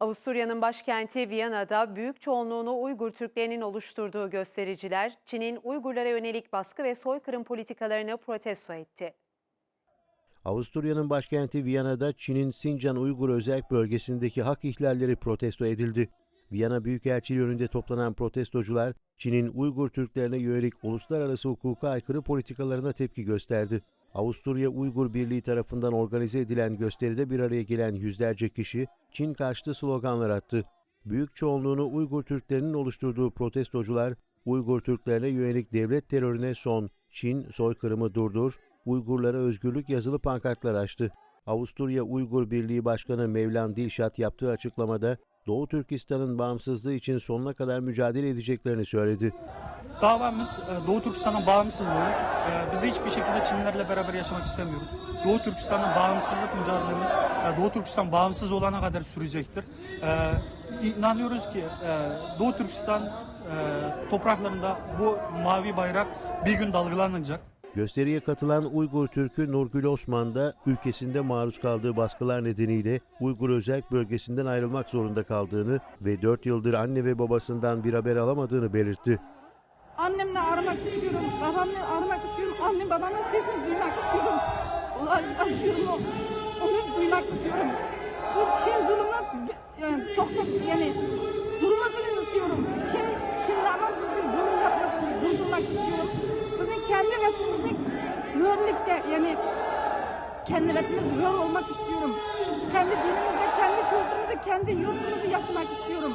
Avusturya'nın başkenti Viyana'da büyük çoğunluğunu Uygur Türklerinin oluşturduğu göstericiler, Çin'in Uygurlara yönelik baskı ve soykırım politikalarını protesto etti. Avusturya'nın başkenti Viyana'da Çin'in Sincan Uygur Özerk Bölgesi'ndeki hak ihlalleri protesto edildi. Viyana Büyükelçiliği önünde toplanan protestocular, Çin'in Uygur Türklerine yönelik uluslararası hukuka aykırı politikalarına tepki gösterdi. Avusturya Uygur Birliği tarafından organize edilen gösteride bir araya gelen yüzlerce kişi Çin karşıtı sloganlar attı. Büyük çoğunluğunu Uygur Türklerinin oluşturduğu protestocular, Uygur Türklerine yönelik devlet terörüne son, Çin soykırımı durdur, Uygurlara özgürlük yazılı pankartlar açtı. Avusturya Uygur Birliği Başkanı Mevlan Dilşat yaptığı açıklamada Doğu Türkistan'ın bağımsızlığı için sonuna kadar mücadele edeceklerini söyledi. Davamız e, Doğu Türkistan'ın bağımsızlığı. E, Biz hiçbir şekilde Çinlilerle beraber yaşamak istemiyoruz. Doğu Türkistan'ın bağımsızlık mücadelemiz e, Doğu Türkistan bağımsız olana kadar sürecektir. İnanıyoruz ki Doğu Türkistan topraklarında bu mavi bayrak bir gün dalgalanacak. Gösteriye katılan Uygur Türk'ü Nurgül Osman da ülkesinde maruz kaldığı baskılar nedeniyle Uygur Özerk bölgesinden ayrılmak zorunda kaldığını ve 4 yıldır anne ve babasından bir haber alamadığını belirtti. Annemle aramak istiyorum, babamla aramak istiyorum, annem babamın sesini duymak istiyorum. Ulan yaşıyorum onu duymak istiyorum. Bu Çin zulmünün yani tok tok yani durmasını istiyorum. Çin, Çinlerin bizi zulüm yapmasını durdurmak istiyorum. Bizim kendi vatanımızda hürlikte yani kendi vatanımız hür olmak istiyorum. Kendi dinimizde, kendi kültürümüzde, kendi yurtumuzu yaşamak istiyorum.